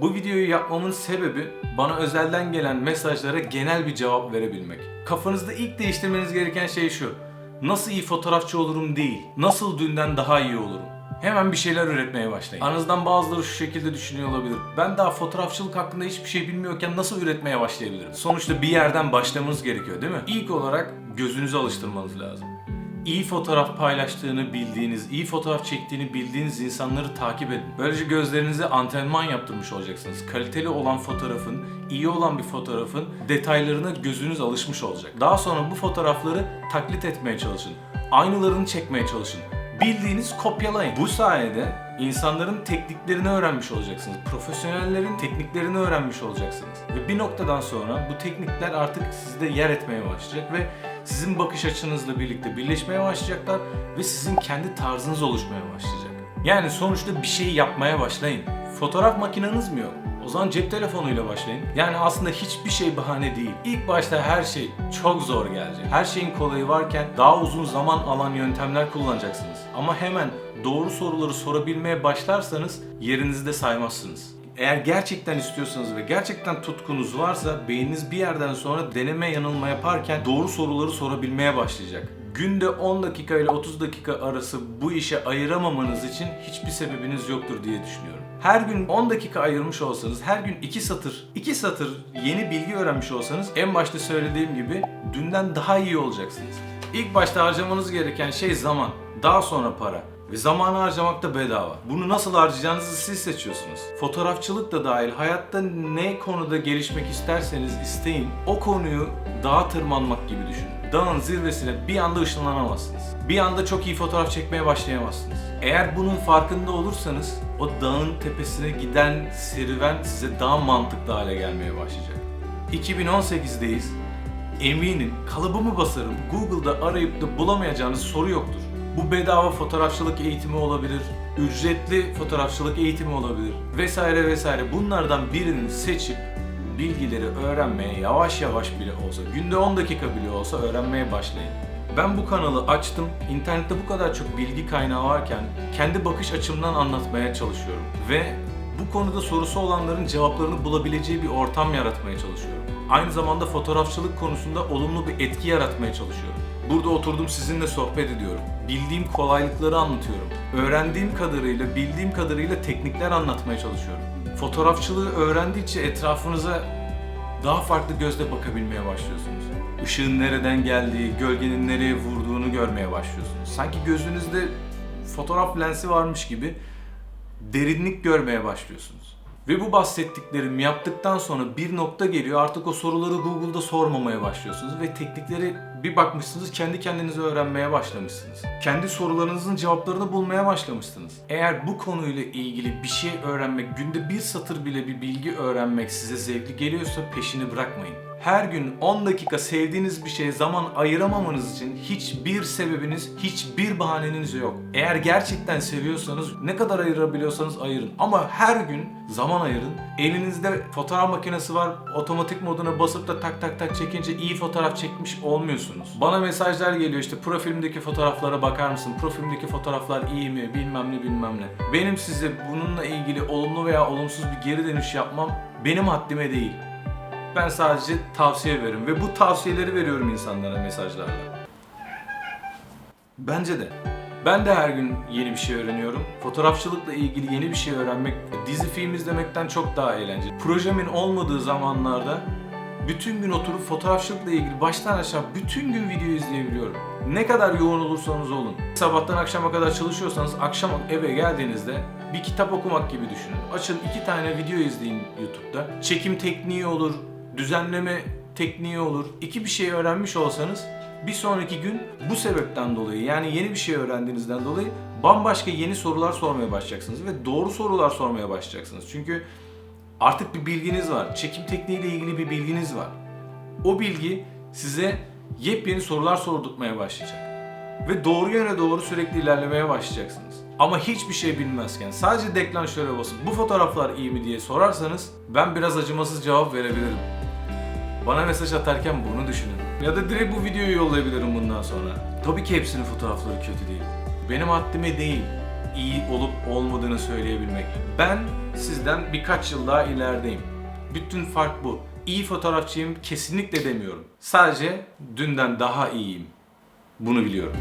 Bu videoyu yapmamın sebebi bana özelden gelen mesajlara genel bir cevap verebilmek. Kafanızda ilk değiştirmeniz gereken şey şu. Nasıl iyi fotoğrafçı olurum değil, nasıl dünden daha iyi olurum. Hemen bir şeyler üretmeye başlayın. Aranızdan bazıları şu şekilde düşünüyor olabilir. Ben daha fotoğrafçılık hakkında hiçbir şey bilmiyorken nasıl üretmeye başlayabilirim? Sonuçta bir yerden başlamanız gerekiyor değil mi? İlk olarak gözünüzü alıştırmanız lazım. İyi fotoğraf paylaştığını bildiğiniz, iyi fotoğraf çektiğini bildiğiniz insanları takip edin. Böylece gözlerinize antrenman yaptırmış olacaksınız. Kaliteli olan fotoğrafın, iyi olan bir fotoğrafın detaylarına gözünüz alışmış olacak. Daha sonra bu fotoğrafları taklit etmeye çalışın. Aynılarını çekmeye çalışın. Bildiğiniz kopyalayın. Bu sayede insanların tekniklerini öğrenmiş olacaksınız. Profesyonellerin tekniklerini öğrenmiş olacaksınız. Ve bir noktadan sonra bu teknikler artık sizde yer etmeye başlayacak ve sizin bakış açınızla birlikte birleşmeye başlayacaklar ve sizin kendi tarzınız oluşmaya başlayacak. Yani sonuçta bir şey yapmaya başlayın. Fotoğraf makineniz mi yok? O zaman cep telefonuyla başlayın. Yani aslında hiçbir şey bahane değil. İlk başta her şey çok zor gelecek. Her şeyin kolayı varken daha uzun zaman alan yöntemler kullanacaksınız. Ama hemen doğru soruları sorabilmeye başlarsanız yerinizde saymazsınız. Eğer gerçekten istiyorsanız ve gerçekten tutkunuz varsa beyniniz bir yerden sonra deneme yanılma yaparken doğru soruları sorabilmeye başlayacak. Günde 10 dakika ile 30 dakika arası bu işe ayıramamanız için hiçbir sebebiniz yoktur diye düşünüyorum. Her gün 10 dakika ayırmış olsanız, her gün 2 satır, 2 satır yeni bilgi öğrenmiş olsanız en başta söylediğim gibi dünden daha iyi olacaksınız. İlk başta harcamanız gereken şey zaman, daha sonra para. Ve zamanı harcamak da bedava. Bunu nasıl harcayacağınızı siz seçiyorsunuz. Fotoğrafçılık da dahil hayatta ne konuda gelişmek isterseniz isteyin o konuyu dağa tırmanmak gibi düşünün. Dağın zirvesine bir anda ışınlanamazsınız. Bir anda çok iyi fotoğraf çekmeye başlayamazsınız. Eğer bunun farkında olursanız o dağın tepesine giden serüven size daha mantıklı hale gelmeye başlayacak. 2018'deyiz. Eminim kalıbımı basarım Google'da arayıp da bulamayacağınız soru yoktur. Bu bedava fotoğrafçılık eğitimi olabilir, ücretli fotoğrafçılık eğitimi olabilir vesaire vesaire. Bunlardan birini seçip bilgileri öğrenmeye yavaş yavaş bile olsa, günde 10 dakika bile olsa öğrenmeye başlayın. Ben bu kanalı açtım. İnternette bu kadar çok bilgi kaynağı varken kendi bakış açımdan anlatmaya çalışıyorum ve bu konuda sorusu olanların cevaplarını bulabileceği bir ortam yaratmaya çalışıyorum. Aynı zamanda fotoğrafçılık konusunda olumlu bir etki yaratmaya çalışıyorum. Burada oturdum sizinle sohbet ediyorum. Bildiğim kolaylıkları anlatıyorum. Öğrendiğim kadarıyla, bildiğim kadarıyla teknikler anlatmaya çalışıyorum. Fotoğrafçılığı öğrendikçe etrafınıza daha farklı gözle bakabilmeye başlıyorsunuz. Işığın nereden geldiği, gölgenin nereye vurduğunu görmeye başlıyorsunuz. Sanki gözünüzde fotoğraf lensi varmış gibi derinlik görmeye başlıyorsunuz. Ve bu bahsettiklerimi yaptıktan sonra bir nokta geliyor artık o soruları Google'da sormamaya başlıyorsunuz ve teknikleri bir bakmışsınız kendi kendinize öğrenmeye başlamışsınız. Kendi sorularınızın cevaplarını bulmaya başlamışsınız. Eğer bu konuyla ilgili bir şey öğrenmek, günde bir satır bile bir bilgi öğrenmek size zevkli geliyorsa peşini bırakmayın. Her gün 10 dakika sevdiğiniz bir şeye zaman ayıramamanız için hiçbir sebebiniz, hiçbir bahaneniz yok. Eğer gerçekten seviyorsanız ne kadar ayırabiliyorsanız ayırın. Ama her gün zaman ayırın. Elinizde fotoğraf makinesi var. Otomatik moduna basıp da tak tak tak çekince iyi fotoğraf çekmiş olmuyorsunuz. Bana mesajlar geliyor işte profilimdeki fotoğraflara bakar mısın? Profilimdeki fotoğraflar iyi mi? Bilmem ne bilmem ne. Benim size bununla ilgili olumlu veya olumsuz bir geri dönüş yapmam benim haddime değil. Ben sadece tavsiye veririm ve bu tavsiyeleri veriyorum insanlara mesajlarla. Bence de. Ben de her gün yeni bir şey öğreniyorum. Fotoğrafçılıkla ilgili yeni bir şey öğrenmek dizi film izlemekten çok daha eğlenceli. Projemin olmadığı zamanlarda bütün gün oturup fotoğrafçılıkla ilgili baştan aşağı bütün gün video izleyebiliyorum. Ne kadar yoğun olursanız olun. Sabahtan akşama kadar çalışıyorsanız akşam eve geldiğinizde bir kitap okumak gibi düşünün. Açın iki tane video izleyin YouTube'da. Çekim tekniği olur, düzenleme tekniği olur. İki bir şey öğrenmiş olsanız bir sonraki gün bu sebepten dolayı yani yeni bir şey öğrendiğinizden dolayı bambaşka yeni sorular sormaya başlayacaksınız ve doğru sorular sormaya başlayacaksınız. Çünkü artık bir bilginiz var. Çekim tekniğiyle ilgili bir bilginiz var. O bilgi size yepyeni sorular sordurtmaya başlayacak. Ve doğru yöne doğru sürekli ilerlemeye başlayacaksınız. Ama hiçbir şey bilmezken sadece deklanşöre basıp bu fotoğraflar iyi mi diye sorarsanız ben biraz acımasız cevap verebilirim. Bana mesaj atarken bunu düşünün. Ya da direkt bu videoyu yollayabilirim bundan sonra. Tabii ki hepsinin fotoğrafları kötü değil. Benim haddime değil. iyi olup olmadığını söyleyebilmek. Ben sizden birkaç yıl daha ilerideyim. Bütün fark bu. İyi fotoğrafçıyım kesinlikle demiyorum. Sadece dünden daha iyiyim. Bunu biliyorum.